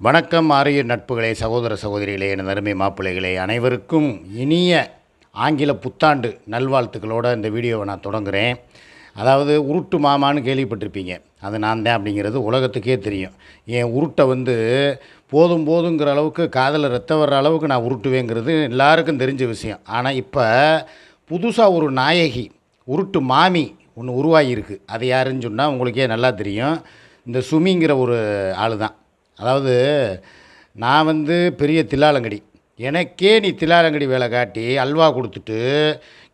வணக்கம் ஆரிய நட்புகளே சகோதர சகோதரிகளே என அருமை மாப்பிள்ளைகளே. அனைவருக்கும் இனிய ஆங்கில புத்தாண்டு நல்வாழ்த்துக்களோட இந்த வீடியோவை நான் தொடங்குகிறேன் அதாவது உருட்டு மாமான்னு கேள்விப்பட்டிருப்பீங்க. அது நான் தான் அப்படிங்கிறது உலகத்துக்கே தெரியும். என் உருட்டை வந்து போதும் போதுங்கிற அளவுக்கு காதில் ரத்தம் வர்ற அளவுக்கு நான் உருட்டுவேங்கிறது எல்லாருக்கும் தெரிஞ்ச விஷயம். ஆனால் இப்போ புதுசாக ஒரு நாயகி உருட்டு மாமி ஒன்று உருவாகியிருக்கு. அது யாருன்னு சொன்னால் உங்களுக்கே நல்லா தெரியும். இந்த சுமிங்கிற ஒரு ஆள் தான் அதாவது நான் வந்து பெரிய தில்லாலங்கடி. எனக்கே நீ தில்லாலங்கடி வேலை காட்டி அல்வா கொடுத்துட்டு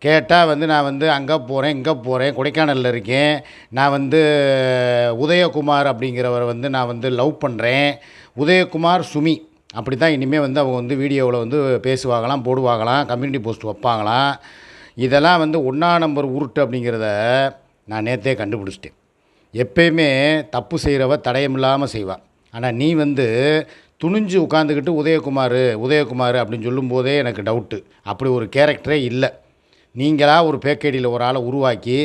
கேட்டால் வந்து நான் வந்து அங்கே போகிறேன் இங்கே போகிறேன் கொடைக்கானலில் இருக்கேன். நான் வந்து உதயகுமார் அப்படிங்கிறவரை வந்து நான் வந்து லவ் பண்ணுறேன் உதயகுமார் சுமி. அப்படி தான் இனிமேல் வந்து அவங்க வந்து வீடியோவில் வந்து பேசுவாங்களாம் போடுவாங்களாம் கம்யூனிட்டி போஸ்ட் வைப்பாங்களாம். இதெல்லாம் வந்து ஒன்றா நம்பர் உருட்டு அப்படிங்கிறத நான் நேற்றே கண்டுபிடிச்சிட்டேன். எப்பயுமே தப்பு செய்கிறவ தடயமில்லாமல் செய்வாள் ஆனால் நீ வந்து துணிஞ்சு உட்காந்துக்கிட்டு உதயகுமார் உதயகுமார் அப்படின்னு சொல்லும்போதே எனக்கு டவுட்டு அப்படி ஒரு கேரக்டரே இல்லை. நீங்களாக ஒரு பேக்கேடியில் ஒரு ஆளை உருவாக்கி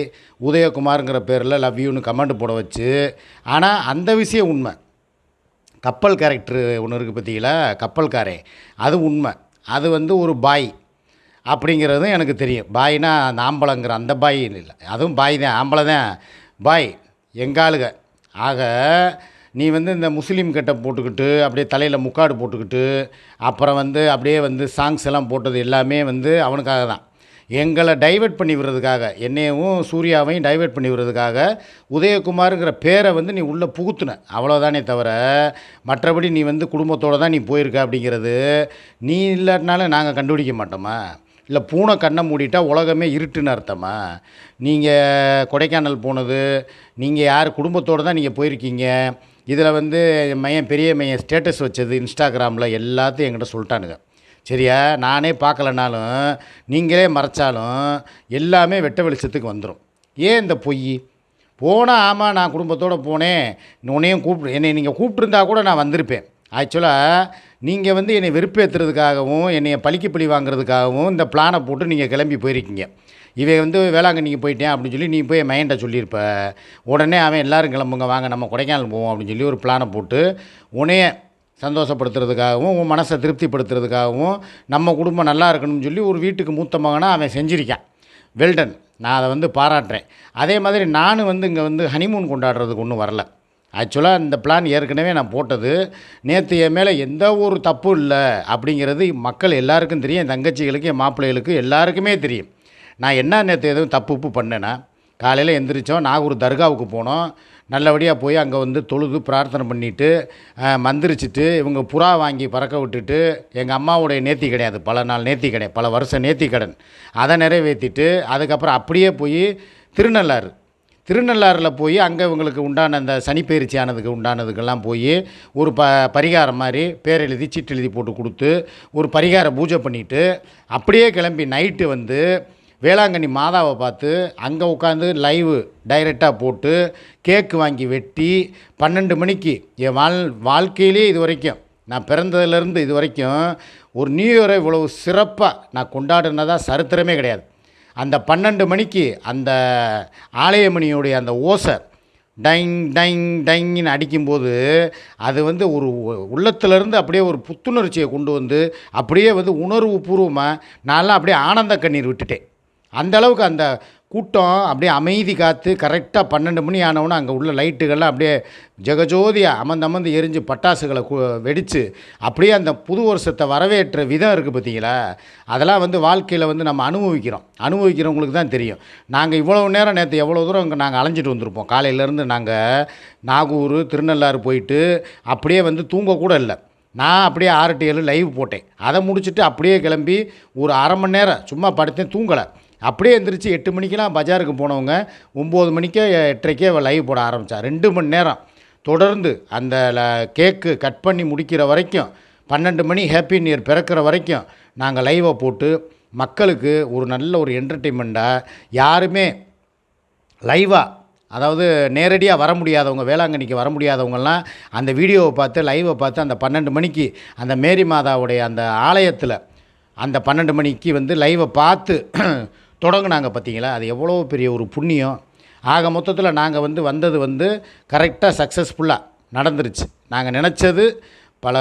உதயகுமாருங்கிற பேரில் லவ் யூன்னு கமெண்ட் போட வச்சு ஆனால் அந்த விஷயம் உண்மை. கப்பல் கேரக்டரு ஒன்று இருக்குது பார்த்தீங்களா கப்பல்காரே. அது உண்மை. அது வந்து ஒரு பாய் அப்படிங்கிறதும் எனக்கு தெரியும். பாய்னா அந்த ஆம்பளங்கிற அந்த பாய் இல்லை. அதுவும் பாய் தான். ஆம்பளை தான். பாய் எங்காளுக ஆக நீ வந்து இந்த முஸ்லீம் கட்டை போட்டுக்கிட்டு அப்படியே தலையில் முக்காடு போட்டுக்கிட்டு அப்புறம் வந்து அப்படியே வந்து சாங்ஸ் எல்லாம் போட்டது எல்லாமே வந்து அவனுக்காக தான். எங்களை டைவர்ட் பண்ணி விடுறதுக்காக என்னையவும் சூர்யாவையும் டைவர்ட் பண்ணி விடுறதுக்காக உதயகுமாருங்கிற பேரை வந்து நீ உள்ளே புகுத்துன. அவ்வளோதானே தவிர மற்றபடி நீ வந்து குடும்பத்தோடு தான் நீ போயிருக்க அப்படிங்கிறது நீ இல்லாட்டினாலும் நாங்கள் கண்டுபிடிக்க மாட்டோமா? இல்லை பூனை கண்ணை மூடிட்டா உலகமே இருட்டுன்னு அர்த்தமா? நீங்கள் கொடைக்கானல் போனது நீங்கள் யார் குடும்பத்தோடு தான் நீங்கள் போயிருக்கீங்க? இதில் வந்து என் மையன் பெரிய மையன் ஸ்டேட்டஸ் வச்சது இன்ஸ்டாகிராமில் எல்லாத்தையும் என்கிட்ட சொல்லிட்டானுங்க. சரியா? நானே பார்க்கலனாலும் நீங்களே மறைச்சாலும் எல்லாமே வெட்ட வெளிச்சத்துக்கு வந்துடும் ஏன் இந்த பொய்? போனால் ஆமாம் நான் குடும்பத்தோடு போனேன். உன்னையும் கூப்பிட்டு என்னை நீங்கள் கூப்பிட்டுருந்தா கூட நான் வந்திருப்பேன். ஆக்சுவலாக நீங்கள் வந்து என்னை வெறுப்பேற்றுறதுக்காகவும் என்னை பழிக்கு பழி வாங்குறதுக்காகவும் இந்த பிளானை போட்டு நீங்கள் கிளம்பி போயிருக்கீங்க. இவன் வந்து வேளாங்கண்ணிக்கு போயிட்டேன் அப்படின்னு சொல்லி நீ போய் என் சொல்லியிருப்ப. உடனே அவன் எல்லோரும் கிளம்புங்க. வாங்க நம்ம கொடைக்கானல் போவோம் அப்படின்னு சொல்லி ஒரு பிளானை போட்டு உன்னைய சந்தோஷப்படுத்துறதுக்காகவும் உன் மனசை திருப்திப்படுத்துறதுக்காகவும் நம்ம குடும்பம் நல்லா இருக்கணும்னு சொல்லி ஒரு வீட்டுக்கு மூத்த மகனாக அவன் செஞ்சிருக்கான். வெல்டன். நான் அதை வந்து பாராட்டுறேன். அதே மாதிரி நானும் வந்து இங்கே வந்து ஹனிமூன் கொண்டாடுறதுக்கு ஒன்றும் வரல. ஆக்சுவலாக இந்த பிளான் ஏற்கனவே நான் போட்டது. நேற்று என் மேலே எந்த ஒரு தப்பும் இல்லை அப்படிங்கிறது மக்கள் எல்லாருக்கும் தெரியும். என் தங்கச்சிகளுக்கு என் மாப்பிள்ளைகளுக்கு எல்லாருக்குமே தெரியும். நான் என்ன நேற்று எதுவும் தப்பு உப்பு பண்ணேன்னா காலையில் எந்திரிச்சோம் நாகூர் தர்காவுக்கு போனோம். நல்லபடியாக போய் அங்கே வந்து தொழுது பிரார்த்தனை பண்ணிவிட்டு மந்திரிச்சிட்டு இவங்க புறா வாங்கி பறக்க விட்டுட்டு எங்கள் அம்மாவுடைய நேத்தி கிடையாது. பல நாள் நேர்த்தி கடை பல வருஷம் நேத்தி கடன். அதை நிறைவேற்றிட்டு அதுக்கப்புறம் அப்படியே போய் திருநள்ளாறு. திருநள்ளாறில் போய் அங்கே இவங்களுக்கு உண்டான அந்த சனிப்பெயர்ச்சி ஆனதுக்கு உண்டானதுக்கெல்லாம் போய் ஒரு ப பரிகாரம் மாதிரி பேர் எழுதி சீட்டு எழுதி போட்டு கொடுத்து ஒரு பரிகார பூஜை பண்ணிவிட்டு அப்படியே கிளம்பி நைட்டு வந்து வேளாங்கண்ணி மாதாவை பார்த்து அங்கே உட்காந்து லைவு டைரெக்டாக போட்டு கேக்கு வாங்கி வெட்டி பன்னெண்டு மணிக்கு என் வாழ் வாழ்க்கையிலே இது வரைக்கும் நான் பிறந்ததுலேருந்து இது வரைக்கும் ஒரு நியூ இயரை இவ்வளவு சிறப்பாக நான் கொண்டாடினதா சரித்திரமே கிடையாது. அந்த பன்னெண்டு மணிக்கு அந்த ஆலயமணியுடைய அந்த ஓசை டைங் டைங் டைங்னு அடிக்கும்போது அது வந்து ஒரு உள்ளத்துலேருந்து அப்படியே ஒரு புத்துணர்ச்சியை கொண்டு வந்து அப்படியே வந்து உணர்வு பூர்வமாக நான்லாம் அப்படியே ஆனந்த கண்ணீர் விட்டுட்டேன். அந்தளவுக்கு அந்த கூட்டம் அப்படியே அமைதி காத்து கரெக்டாக பன்னெண்டு மணி ஆனவுடனே அங்கே உள்ள லைட்டுகள்லாம் அப்படியே ஜெகஜோதியாக அமர்ந்து அமர்ந்து எரிஞ்சு பட்டாசுகளை வெடித்து அப்படியே அந்த புது வருஷத்தை வரவேற்ற விதம் இருக்குது பார்த்தீங்களா? அதெல்லாம் வந்து வாழ்க்கையில் வந்து நம்ம அனுபவிக்கிறோம். அனுபவிக்கிறவங்களுக்கு தான் தெரியும். நாங்கள் இவ்வளோ நேரம் நேற்று எவ்வளோ தூரம் இங்கே நாங்கள் அலைஞ்சிட்டு வந்திருப்போம். காலையிலேருந்து நாங்கள் நாகூர் திருநள்ளாறு போயிட்டு அப்படியே வந்து தூங்கக்கூட இல்லை. நான் அப்படியே ஆறு டு ஏழு லைவ் போட்டேன். அதை முடிச்சுட்டு அப்படியே கிளம்பி ஒரு அரை மணி நேரம் சும்மா படுத்தேன் தூங்கலை. அப்படியே எந்திரிச்சு எட்டு மணிக்கெலாம் பஜாருக்கு போனவங்க ஒம்பது மணிக்கே எட்டரைக்கே லைவ் போட ஆரம்பித்தா ரெண்டு மணி நேரம். தொடர்ந்து அந்த கேக்கு கட் பண்ணி முடிக்கிற வரைக்கும் பன்னெண்டு மணி ஹாப்பி நியர் பிறக்கிற வரைக்கும் நாங்கள் லைவை போட்டு மக்களுக்கு ஒரு நல்ல ஒரு என்டர்டெயின்மெண்ட்டாக யாருமே லைவாக அதாவது நேரடியாக வர முடியாதவங்க வேளாங்கண்ணிக்கு வர முடியாதவங்கெல்லாம் அந்த வீடியோவை பார்த்து லைவை பார்த்து அந்த பன்னெண்டு மணிக்கு அந்த மேரி மாதாவுடைய அந்த ஆலயத்தில் அந்த பன்னெண்டு மணிக்கு வந்து லைவை பார்த்து தொடங்கினாங்க பார்த்தீங்களா? அது எவ்வளோ பெரிய ஒரு புண்ணியம். ஆக மொத்தத்தில் நாங்கள் வந்து வந்தது வந்து கரெக்டாக சக்ஸஸ்ஃபுல்லாக நடந்துருச்சு. நாங்கள் நினச்சது பல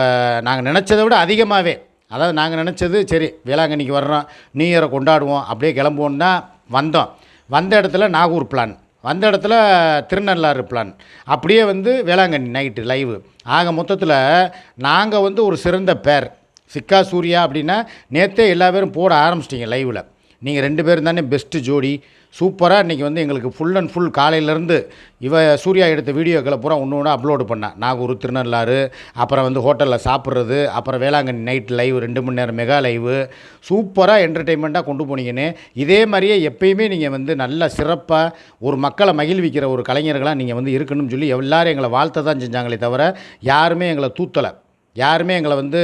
நாங்கள் நினச்சதை விட அதிகமாகவே அதாவது நாங்கள் நினச்சது சரி வேளாங்கண்ணிக்கு வர்றோம் நியூ இயரை கொண்டாடுவோம் அப்படியே கிளம்புவோம் தான் வந்தோம். வந்த இடத்துல நாகூர் பிளான் வந்த இடத்துல திருநள்ளாறு பிளான் அப்படியே வந்து வேளாங்கண்ணி நைட்டு லைவு ஆக மொத்தத்தில் நாங்கள் வந்து ஒரு சிறந்த பேர் சிக்கா சூர்யா அப்படின்னா நேற்றே எல்லா பேரும் போட ஆரம்பிச்சிட்டிங்க லைவில் நீங்கள் ரெண்டு பேரும் தானே பெஸ்ட்டு ஜோடி. சூப்பராக இன்றைக்கி வந்து எங்களுக்கு ஃபுல் அண்ட் ஃபுல் காலையிலேருந்து இவ சூர்யா எடுத்த வீடியோக்களை பூரா ஒன்று ஒன்று அப்லோடு பண்ணேன் நாகூர் திருநள்ளாறு அப்புறம் வந்து ஹோட்டலில் சாப்பிட்றது அப்புறம் வேளாங்கண்ணி நைட் லைவ் ரெண்டு மணி நேரம் மெகா லைவு சூப்பராக என்டர்டெயின்மெண்ட்டாக கொண்டு போனீங்கன்னு. இதே மாதிரியே எப்பயுமே நீங்கள் வந்து நல்ல சிறப்பாக ஒரு மக்களை மகிழ்விக்கிற ஒரு கலைஞர்களாக நீங்கள் வந்து இருக்கணும்னு சொல்லி எல்லோரும் எங்களை வாழ்த்த தான் செஞ்சாங்களே தவிர யாருமே எங்களை தூத்தலை. யாருமே எங்களை வந்து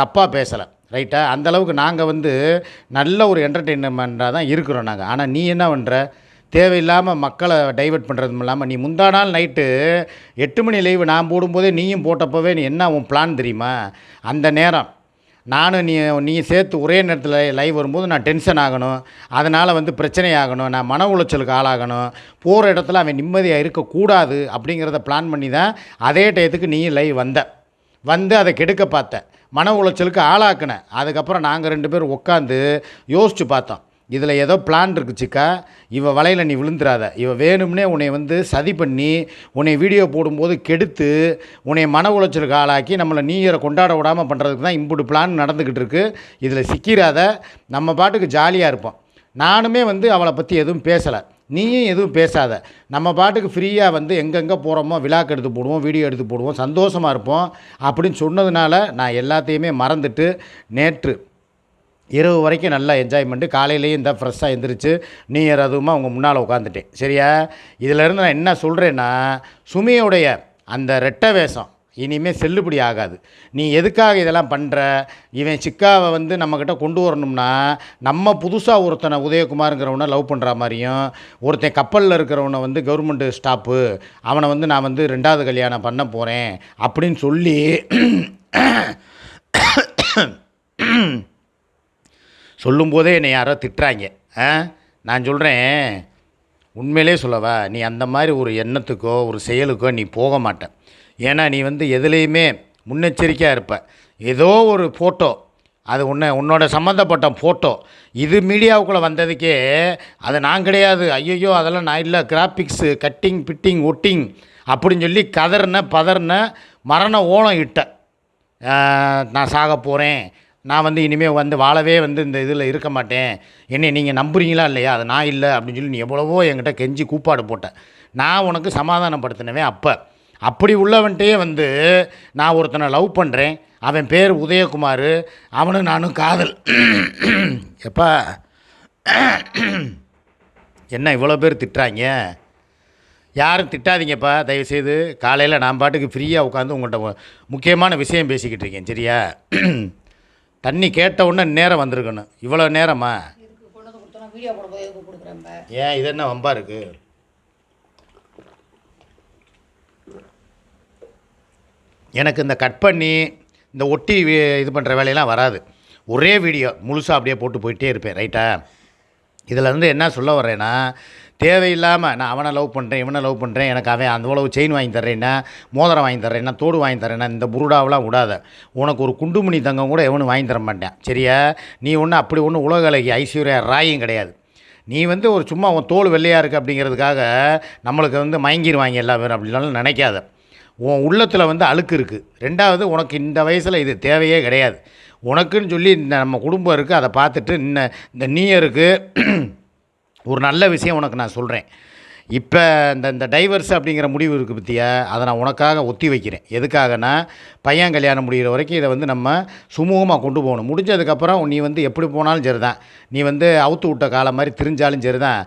தப்பாக பேசலை. ரைட்டா? அந்தளவுக்கு நாங்கள் வந்து நல்ல ஒரு என்டர்டெயின்மெண்ட்டாக தான் இருக்கிறோம் நாங்கள் ஆனால் நீ என்ன பண்ணுற தேவையில்லாமல் மக்களை டைவர்ட் பண்ணுறதும் இல்லாமல் நீ முந்தா நாள் நைட்டு எட்டு மணி லைவு நான் போடும்போதே நீயும் போட்டப்போவே நீ என்ன உன் பிளான் தெரியுமா? அந்த நேரம். நானும் நீ நீ சேர்த்து ஒரே நேரத்தில் லைவ் வரும்போது நான் டென்ஷன் ஆகணும். அதனால் வந்து பிரச்சனை ஆகணும் நான் மன உளைச்சலுக்கு ஆளாகணும். போகிற இடத்துல அவன் நிம்மதியாக இருக்கக்கூடாது அப்படிங்கிறத பிளான் பண்ணி தான் அதே டயத்துக்கு நீ லைவ் வந்த. வந்து அதை கெடுக்க பார்த்த. மன உளைச்சலுக்கு ஆளாக்கினேன். அதுக்கப்புறம் நாங்கள் ரெண்டு பேரும் உட்காந்து யோசித்து பார்த்தோம். இதில் ஏதோ பிளான் இருக்குச்சுக்கா சிக்கா. இவ வலையில் நீ விழுந்துராத இவ வேணும்னே உன்னை வந்து சதி பண்ணி உன்னை வீடியோ போடும்போது கெடுத்து உன்னை மன உளைச்சலுக்கு ஆளாக்கி நம்மளை நீயரை கொண்டாட விடாமல் பண்ணுறதுக்கு தான் இம்புட்டு பிளான் நடந்துக்கிட்டு இருக்குது இதில் சிக்கிராத நம்ம பாட்டுக்கு ஜாலியாக இருப்போம். நானுமே வந்து அவளை பற்றி எதுவும் பேசலை. நீயும் எதுவும் பேசாத. நம்ம பாட்டுக்கு ஃப்ரீயாக வந்து எங்கெங்கே போகிறோமோ விழாக்கு எடுத்து போடுவோம் வீடியோ எடுத்து போடுவோம் சந்தோஷமாக இருப்போம். அப்படின்னு சொன்னதுனால நான் எல்லாத்தையுமே மறந்துட்டு நேற்று இரவு வரைக்கும் நல்லா என்ஜாய்மெண்ட்டு காலையிலேயும் இந்த ஃப்ரெஷ்ஷாக எழுந்திரிச்சு நீ அதுவுமா அவங்க முன்னால் உட்காந்துட்டேன் சரியா? இதிலேருந்து நான் என்ன சொல்கிறேன்னா சுமியோடைய அந்த ரெட்டை வேஷம் இனிமேல் செல்லுபடி ஆகாது. நீ எதுக்காக இதெல்லாம் பண்ணுற இவன் சிக்காவை வந்து நம்மக்கிட்ட கொண்டு வரணும்னா நம்ம புதுசாக ஒருத்தனை உதயகுமாருங்கிறவனை லவ் பண்ணுற மாதிரியும் ஒருத்தன் கப்பலில் இருக்கிறவனை வந்து கவர்மெண்ட்டு ஸ்டாப்பு அவனை வந்து நான் வந்து ரெண்டாவது கல்யாணம் பண்ண போகிறேன் அப்படின்னு சொல்லி சொல்லும்போதே என்னை யாரோ திட்டுறாங்க. நான் சொல்கிறேன் உண்மையிலே சொல்லவா நீ அந்த மாதிரி ஒரு எண்ணத்துக்கோ ஒரு செயலுக்கோ நீ போக மாட்டேன் ஏன்னா நீ வந்து எதுலேயுமே முன்னெச்சரிக்கையாக இருப்ப. ஏதோ ஒரு ஃபோட்டோ அது உன்னை உன்னோட சம்மந்தப்பட்ட ஃபோட்டோ இது மீடியாவுக்குள்ளே வந்ததுக்கே அது நான் கிடையாது. ஐயையோ அதெல்லாம் நான் இல்லை. கிராஃபிக்ஸு கட்டிங் பிட்டிங் ஒட்டிங் அப்படின்னு சொல்லி கதறின பதறின மரண ஓலம் இட்டேன் நான் சாக போகிறேன் நான் வந்து இனிமேல் வந்து வாழவே வந்து இந்த இதில் இருக்க மாட்டேன். என்னை நீங்கள் நம்புறீங்களா இல்லையா? அது நான் இல்லை அப்படின்னு சொல்லி நீ எவ்வளவோ என்கிட்ட கெஞ்சி கூப்பாடு போட்டேன் நான் உனக்கு சமாதானப்படுத்தினவே அப்போ. அப்படி உள்ளவன்ட்டே வந்து நான் ஒருத்தனை லவ் பண்ணுறேன் அவன் பேர் உதயகுமார். அவனும் நானும் காதல். எப்பா? என்ன இவ்வளோ பேர் திட்டுறாங்க? யாரும் திட்டாதீங்கப்பா. தயவுசெய்து காலையில் நான் பாட்டுக்கு ஃப்ரீயாக உட்காந்து உங்கள்கிட்ட முக்கியமான விஷயம் பேசிக்கிட்டு இருக்கேன். சரியா? தண்ணி கேட்ட உடனே நேரம் வந்திருக்கணும். இவ்வளோ நேரமா? ஏன்? இது என்ன வம்பா இருக்கு? எனக்கு இந்த கட் பண்ணி இந்த ஒட்டி இது பண்ணுற வேலையெல்லாம் வராது. ஒரே வீடியோ முழுசாக அப்படியே போட்டு போயிட்டே இருப்பேன் ரைட்டா இதில் இருந்து என்ன சொல்ல வரேன்னா தேவையில்லாமல் நான் அவனை லவ் பண்ணுறேன் இவனை லவ் பண்ணுறேன் எனக்கு அவன் அந்த அளவு செயின் வாங்கி தர்றேன்னா மோதிரம் வாங்கி தர்றேன்னா தோடு வாங்கி தர்றேன்னா இந்த புருடாவெலாம் விடாத. உனக்கு ஒரு குண்டுமணி தங்கம் கூட எவனும் வாங்கி தர மாட்டேன். சரியா? நீ ஒன்றும் அப்படி ஒன்றும் உலக அழகி ஐஸ்வர்யா ராயும் கிடையாது. நீ வந்து ஒரு சும்மா உன் தோல் வெள்ளையாக இருக்குது அப்படிங்கிறதுக்காக நம்மளுக்கு வந்து மயங்கிடுவாங்க எல்லா பேரும் அப்படின்னாலும் நினைக்காத. உன் உள்ளத்தில் வந்து அழுக்கு இருக்குது ரெண்டாவது உனக்கு இந்த வயசில் இது தேவையே கிடையாது. உனக்குன்னு சொல்லி இந்த நம்ம குடும்பம் இருக்குது அதை பார்த்துட்டு இன்ன இந்த நீயருக்கு ஒரு நல்ல விஷயம் உனக்கு நான் சொல்கிறேன் இப்போ இந்த இந்த டைவர்ஸ் அப்படிங்கிற முடிவு இருக்குது பற்றியா அதை நான் உனக்காக ஒத்தி வைக்கிறேன். எதுக்காகனா பையன் கல்யாணம் முடிகிற வரைக்கும் இதை வந்து நம்ம சுமூகமாக கொண்டு போகணும். முடிஞ்சதுக்கப்புறம் நீ வந்து எப்படி போனாலும் சரி தான் நீ வந்து அவுத்து விட்ட காலம் மாதிரி திரிஞ்சாலும் சரி தான்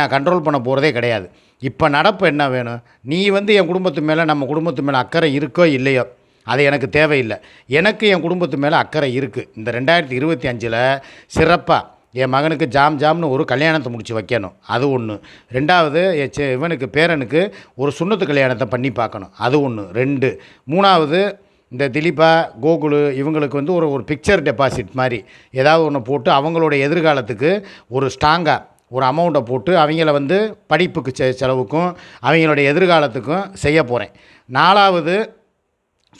நான் கண்ட்ரோல் பண்ண போகிறதே கிடையாது. இப்போ நடப்பு என்ன வேணும்? நீ வந்து என் குடும்பத்து மேலே நம்ம குடும்பத்து மேலே அக்கறை இருக்கோ இல்லையோ? அது எனக்கு தேவையில்லை. எனக்கு என் குடும்பத்து மேலே அக்கறை இருக்குது இந்த ரெண்டாயிரத்தி இருபத்தி அஞ்சில் சிறப்பாக என் மகனுக்கு ஜாம் ஜாம்னு ஒரு கல்யாணத்தை முடித்து வைக்கணும். அது ஒன்று ரெண்டாவது என் இவனுக்கு பேரனுக்கு ஒரு சுண்ணத்து கல்யாணத்தை பண்ணி பார்க்கணும். அது ஒன்று ரெண்டு. மூணாவது இந்த திலீபா கோகுலு இவங்களுக்கு வந்து ஒரு ஒரு பிக்சர் டெபாசிட் மாதிரி ஏதாவது ஒன்று போட்டு அவங்களோட எதிர்காலத்துக்கு ஒரு ஸ்ட்ராங்காக ஒரு அமௌண்ட்டை போட்டு அவங்கள வந்து படிப்புக்கு செ செலவுக்கும் அவங்களுடைய எதிர்காலத்துக்கும் செய்ய போகிறேன் நாலாவது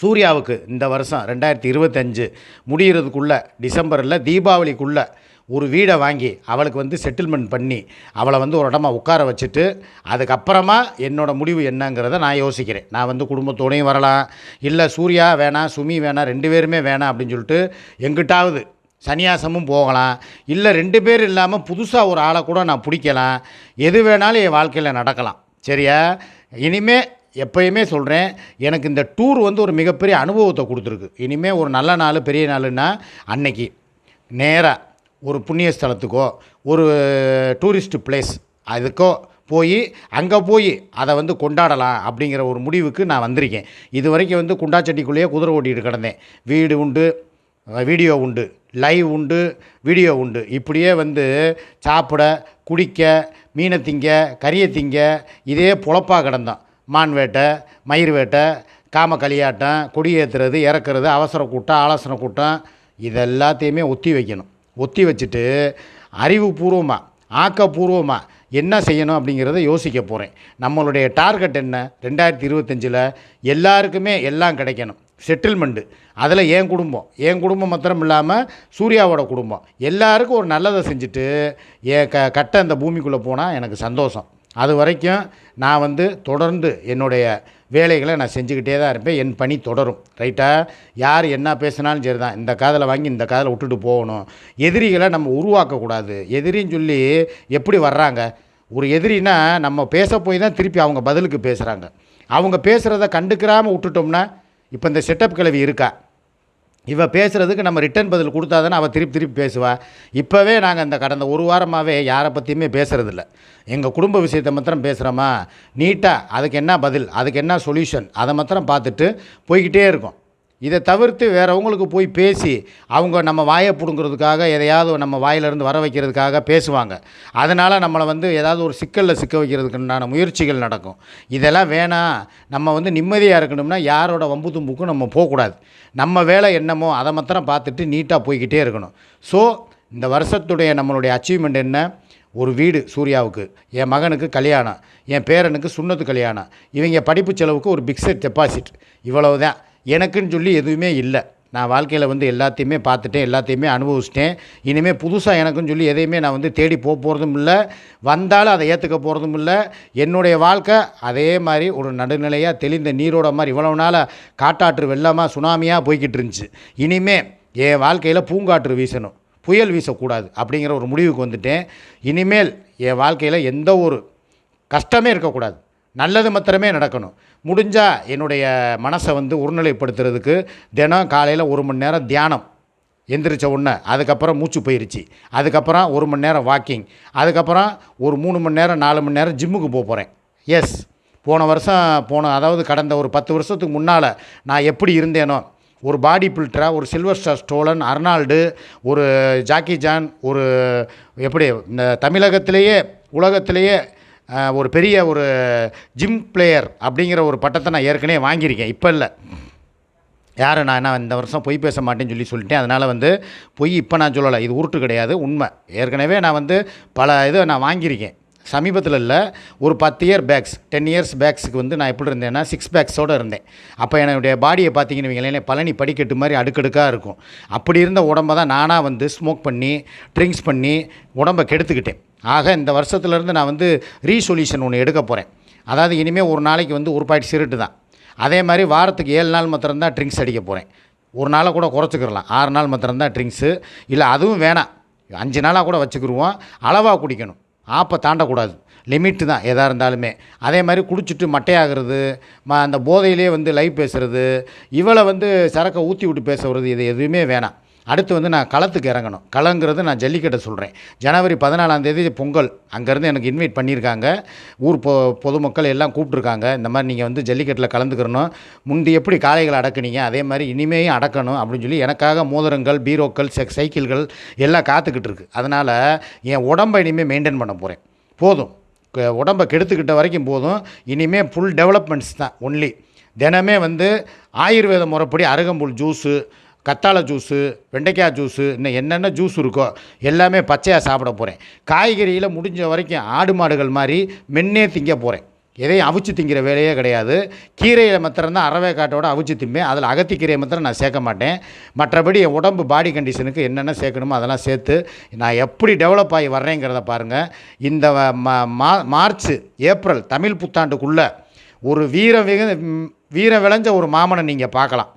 சூர்யாவுக்கு இந்த வருஷம் ரெண்டாயிரத்தி இருபத்தஞ்சு முடிகிறதுக்குள்ளே டிசம்பரில் தீபாவளிக்குள்ளே ஒரு வீடை வாங்கி அவளுக்கு வந்து செட்டில்மெண்ட் பண்ணி அவளை வந்து ஒரு இடமா உட்கார வச்சுட்டு அதுக்கப்புறமா என்னோடய முடிவு என்னங்கிறத நான் யோசிக்கிறேன். நான் வந்து குடும்பத்தோடையும் வரலாம். இல்லை சூர்யா வேணாம் சுமி வேணாம் ரெண்டு பேருமே வேணாம் அப்படின்னு சொல்லிட்டு எங்கிட்டாவது சன்னியாசமும் போகலாம். இல்லை ரெண்டு பேர் இல்லாமல் புதுசாக ஒரு ஆளை கூட நான் பிடிக்கலாம். எது வேணாலும் என் வாழ்க்கையில் நடக்கலாம். சரியா? இனிமே எப்பயுமே சொல்கிறேன் எனக்கு இந்த டூர் வந்து ஒரு மிகப்பெரிய அனுபவத்தை கொடுத்துருக்கு. இனிமேல் ஒரு நல்ல நாள் பெரிய நாளுன்னா அன்னைக்கு நேராக ஒரு புண்ணிய ஸ்தலத்துக்கோ ஒரு டூரிஸ்ட் பிளேஸ் அதுக்கோ போய் அங்கே போய் அதை வந்து கொண்டாடலாம் அப்படிங்கிற ஒரு முடிவுக்கு நான் வந்திருக்கேன். இது வரைக்கும் வந்து குண்டாச்சட்டிக்குள்ளேயே குதிரை ஓட்டிகிட்டு கிடந்தேன். வீடு உண்டு வீடியோ உண்டு லைவ் உண்டு வீடியோ உண்டு. இப்படியே வந்து சாப்பிட குடிக்க மீனை திங்க கறியை திங்க இதே பொழப்பாக கிடந்தான். மான் வேட்டை மயிர் வேட்டை காம களியாட்டம் கொடியேற்றுறது இறக்குறது அவசர கூட்டம் ஆலோசனை கூட்டம் இதெல்லாத்தையுமே ஒத்தி வைக்கணும். ஒத்தி வச்சுட்டு அறிவுபூர்வமாக ஆக்கப்பூர்வமாக என்ன செய்யணும் அப்படிங்கிறத யோசிக்க போகிறேன் நம்மளுடைய டார்கெட் என்ன? ரெண்டாயிரத்தி இருபத்தஞ்சில் எல்லாருக்குமே எல்லாம் கிடைக்கணும். செட்டில்மெண்ட்டு அதில் என் குடும்பம்? என் குடும்பம் மாத்திரம் இல்லாமல் சூர்யாவோட குடும்பம். எல்லாருக்கும் ஒரு நல்லதை செஞ்சுட்டு என் க கட்ட அந்த பூமிக்குள்ளே போனால் எனக்கு சந்தோஷம். அது வரைக்கும் நான் வந்து தொடர்ந்து என்னுடைய வேலைகளை நான் செஞ்சுக்கிட்டே தான் இருப்பேன். என் பணி தொடரும். ரைட்டாக யார் என்ன பேசினாலும் சரி தான் இந்த காதில் வாங்கி இந்த காதில் விட்டுட்டு போகணும். எதிரிகளை நம்ம உருவாக்கக்கூடாது. எதிரின்னு சொல்லி எப்படி வர்றாங்க? ஒரு எதிரினா நம்ம பேச போய் தான் திருப்பி அவங்க பதிலுக்கு பேசுகிறாங்க அவங்க பேசுகிறத கண்டுக்கிறாமல் விட்டுட்டோம்னா இப்போ இந்த செட்டப் கிளவி இருக்கா? இவ பேசுகிறதுக்கு நம்ம ரிட்டர்ன் பதில் கொடுத்தா தானே அவள் திருப்பி திருப்பி பேசுவாள் இப்போவே நாங்கள் இந்த கடந்த ஒரு வாரமாகவே யாரை பற்றியுமே பேசுகிறதில்ல எங்கள் குடும்ப விஷயத்தை மாத்திரம் பேசுகிறோமா நீட்டாக அதுக்கு என்ன பதில்? அதுக்கு என்ன சொல்யூஷன் அதை மாத்திரம் பார்த்துட்டு போய்கிட்டே இருக்கோம். இதை தவிர்த்து வேறவங்களுக்கு போய் பேசி அவங்க நம்ம வாயை பிடுங்கிறதுக்காக எதையாவது நம்ம வாயிலிருந்து வர வைக்கிறதுக்காக பேசுவாங்க. அதனால் நம்மளை வந்து ஏதாவது ஒரு சிக்கலில் சிக்க வைக்கிறதுக்குண்டான முயற்சிகள் நடக்கும். இதெல்லாம் வேணாம் நம்ம வந்து நிம்மதியாக இருக்கணும்னா யாரோட வம்பு தும்புக்கும் நம்ம போகக்கூடாது. நம்ம வேலை என்னமோ அதை மாத்திரம் பார்த்துட்டு நீட்டாக போய்கிட்டே இருக்கணும். ஸோ இந்த வருஷத்துடைய நம்மளுடைய அச்சீவ்மெண்ட் என்ன? ஒரு வீடு சூர்யாவுக்கு என் மகனுக்கு கல்யாணம் என் பேரனுக்கு சுண்ணத்து கல்யாணம் இவங்க படிப்பு செலவுக்கு ஒரு பிக்சட் டெபாசிட் இவ்வளவு தான் எனக்குன்னு சொல்லி எதுவுமே இல்லை. நான் வாழ்க்கையில் வந்து எல்லாத்தையுமே பார்த்துட்டேன் எல்லாத்தையுமே அனுபவிச்சிட்டேன். இனிமேல் புதுசாக எனக்குன்னு சொல்லி எதையுமே நான் வந்து தேடி போக போகிறதும் இல்லை. வந்தாலும் அதை ஏற்றுக்க போகிறதும் இல்லை. என்னுடைய வாழ்க்கை அதே மாதிரி ஒரு நடுநிலையாக தெளிந்த நீரோட மாதிரி. இவ்வளவு நாளாக காட்டாற்று வெள்ளமாக சுனாமியாக போய்கிட்டு இருந்துச்சு. இனிமேல் என் வாழ்க்கையில் பூங்காற்று வீசணும். புயல் வீசக்கூடாது அப்படிங்கிற ஒரு முடிவுக்கு வந்துட்டேன். இனிமேல் என் வாழ்க்கையில் எந்த ஒரு கஷ்டமே இருக்கக்கூடாது. நல்லது மாத்திரமே நடக்கணும். முடிஞ்சால் என்னுடைய மனசை வந்து ஒருநிலைப்படுத்துறதுக்கு தினம் காலையில் ஒரு மணி நேரம் தியானம். எந்திரிச்ச உடனே அதுக்கப்புறம் மூச்சு பயிற்சி அதுக்கப்புறம் ஒரு மணி நேரம் வாக்கிங் அதுக்கப்புறம் ஒரு மூணு மணி நேரம் நாலு மணி நேரம் ஜிம்முக்கு போக போகிறேன் எஸ் போன வருஷம் போன அதாவது கடந்த ஒரு பத்து வருஷத்துக்கு முன்னால் நான் எப்படி இருந்தேனோ ஒரு பாடி பில்டராக ஒரு சில்வர் ஸ்டார் ஸ்டோலன் அர்னால்டு ஒரு ஜாக்கி ஜான் ஒரு எப்படி இந்த தமிழகத்திலேயே உலகத்திலேயே ஒரு பெரிய ஒரு ஜிம் பிளேயர் அப்படிங்கிற ஒரு பட்டத்தை நான் ஏற்கனவே வாங்கியிருக்கேன். இப்போ இல்லை. யார் நான் என்ன இந்த வருஷம் பொய் பேச மாட்டேன்னு சொல்லி சொல்லிட்டேன். அதனால் வந்து பொய் இப்போ நான் சொல்லலை. இது உருட்டு கிடையாது உண்மை. ஏற்கனவே நான் வந்து பல இது நான் வாங்கியிருக்கேன். சமீபத்தில் இல்லை ஒரு பத்து இயர் பேக்ஸ் டென் இயர்ஸ் பேக்ஸுக்கு வந்து நான் எப்படி இருந்தேன்னா சிக்ஸ் பேக்ஸோடு இருந்தேன். அப்போ என்னுடைய பாடியை பார்த்தீங்கன்னு வைங்களேன் பழனி படிக்கட்டு மாதிரி அடுக்கடுக்காக இருக்கும். அப்படி இருந்த உடம்ப தான் நானாக வந்து ஸ்மோக் பண்ணி ட்ரிங்க்ஸ் பண்ணி உடம்பை கெடுத்துக்கிட்டேன். ஆக இந்த வருஷத்துலேருந்து நான் வந்து ரீசொல்யூஷன் ஒன்று எடுக்க போகிறேன் அதாவது இனிமேல் ஒரு நாளைக்கு வந்து ஒரு பாயிண்ட் சிரட்டு தான். அதே மாதிரி வாரத்துக்கு ஏழு நாள் மாத்திரம்தான் ட்ரிங்க்ஸ் அடிக்க போகிறேன் ஒரு நாளை கூட குறைச்சிக்கிறலாம். ஆறு நாள் மாத்திரம்தான் ட்ரிங்க்ஸு இல்லை அதுவும் வேணாம். அஞ்சு நாளாக கூட வச்சுக்கிருவோம். அளவாக குடிக்கணும். ஆப்பை தாண்டக்கூடாது. லிமிட்டு தான் எதாக இருந்தாலுமே. அதே மாதிரி குடிச்சிட்டு மட்டையாகிறது ம அந்த போதையிலே வந்து லைவ் பேசுகிறது இவளை வந்து சரக்கை ஊற்றி விட்டு பேசுறது இது எதுவுமே வேணாம். அடுத்து வந்து நான் களத்துக்கு இறங்கணும். களங்கிறது நான் ஜல்லிக்கட்டை சொல்கிறேன் ஜனவரி பதினாலாம் தேதி பொங்கல். அங்கேருந்து எனக்கு இன்வைட் பண்ணியிருக்காங்க. ஊர் பொ பொதுமக்கள் எல்லாம் கூப்பிட்ருக்காங்க இந்த மாதிரி நீங்கள் வந்து ஜல்லிக்கட்டில் கலந்துக்கிறணும். முந்தி எப்படி காளைகளை அடக்குனீங்க? அதே மாதிரி இனிமேயும் அடக்கணும் அப்படின்னு சொல்லி எனக்காக மோதிரங்கள் பீரோக்கள் செக் சைக்கிள்கள் எல்லாம் காத்துக்கிட்டு இருக்குது அதனால் என் உடம்பை இனிமேல் மெயின்டைன் பண்ண போகிறேன் போதும். க- உடம்பை கெடுத்துக்கிட்ட வரைக்கும் போதும். இனிமேல் ஃபுல் டெவலப்மெண்ட்ஸ் தான் ஒன்லி தினமே வந்து ஆயுர்வேத முறைப்படி அருகம்புல் ஜூஸு கத்தாழை ஜூஸு வெண்டைக்காய் ஜூஸு இன்னும் என்னென்ன ஜூஸ் இருக்கோ எல்லாமே பச்சையாக சாப்பிட போகிறேன் காய்கறியில் முடிஞ்ச வரைக்கும் ஆடு மாடுகள் மாதிரி மென்னே திங்க போகிறேன் எதையும் அவிச்சு திங்கிற வேலையே கிடையாது. கீரையில் மாத்திரம் தான் அறவே காட்டோட அவிச்சு திம்பேன். அதில் அகத்திக்கீரையை மாத்திரம் நான் சேர்க்க மாட்டேன். மற்றபடி என் உடம்பு பாடி கண்டிஷனுக்கு என்னென்ன சேர்க்கணுமோ அதெல்லாம் சேர்த்து நான் எப்படி டெவலப் ஆகி வர்றேங்கிறத பாருங்கள் இந்த மா- மார்ச் ஏப்ரல் தமிழ் புத்தாண்டுக்குள்ளே ஒரு வீர விக வீர விளைஞ்ச ஒரு மாமனை நீங்கள் பார்க்கலாம்.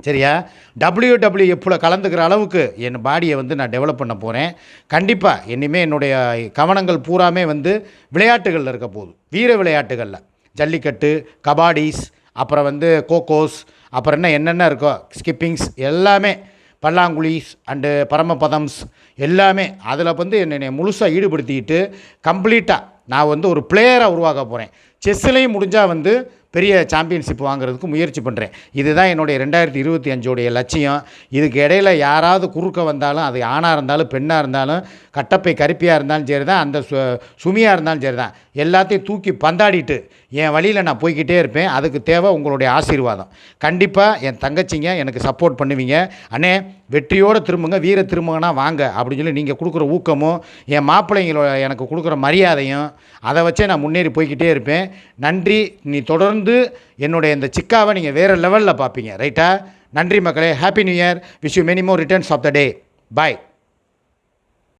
சரியா? டபிள்யூடபிள்யூஎஃப்பில் கலந்துக்கிற அளவுக்கு என் பாடியை வந்து நான் டெவலப் பண்ண போகிறேன் கண்டிப்பாக இனிமேல் என்னுடைய கவனங்கள் பூராமே வந்து விளையாட்டுகளில் இருக்க போகுது. வீர விளையாட்டுகளில். ஜல்லிக்கட்டு கபாடிஸ் அப்புறம் வந்து கோகோஸ் அப்புறம் என்ன என்னென்ன இருக்கோ ஸ்கிப்பிங்ஸ் எல்லாமே பல்லாங்குழிஸ் அண்டு பரமபதம்ஸ் எல்லாமே அதில் வந்து என்னை முழுசாக ஈடுபடுத்திக்கிட்டு கம்ப்ளீட்டாக நான் வந்து ஒரு பிளேயராக உருவாக்க போகிறேன் செஸ்ஸுலேயும் முடிஞ்சால் வந்து பெரிய சாம்பியன்ஷிப் வாங்குறதுக்கு முயற்சி பண்ணுறேன் இதுதான் என்னுடைய ரெண்டாயிரத்தி இருபத்தி அஞ்சோடைய லட்சியம். இதுக்கு இடையில யாராவது குறுக்க வந்தாலும் அது ஆணாக இருந்தாலும் பெண்ணாக இருந்தாலும் கட்டப்பை கருப்பியாக இருந்தாலும் சரி தான் அந்த சு சுமியாக இருந்தாலும் சரி தான் எல்லாத்தையும் தூக்கி பந்தாடிட்டு என் வழியில் நான் போய்க்கிட்டே இருப்பேன். அதுக்கு தேவை உங்களுடைய ஆசீர்வாதம். கண்டிப்பாக என் தங்கச்சிங்க எனக்கு சப்போர்ட் பண்ணுவீங்க. அண்ணே வெற்றியோடு திரும்புங்க வீர திரும்புங்கன்னா வாங்க அப்படின்னு சொல்லி நீங்கள் கொடுக்குற ஊக்கமும் என் மாப்பிள்ளைங்களோட எனக்கு கொடுக்குற மரியாதையும் அதை வச்சே நான் முன்னேறி போய்கிட்டே இருப்பேன். நன்றி. நீ தொடர்ந்து என்னுடைய இந்த சிக்காவை நீங்கள் வேறு லெவலில் பார்ப்பீங்க. ரைட்டா நன்றி மக்களே. Happy new year wish you many more returns of the day bye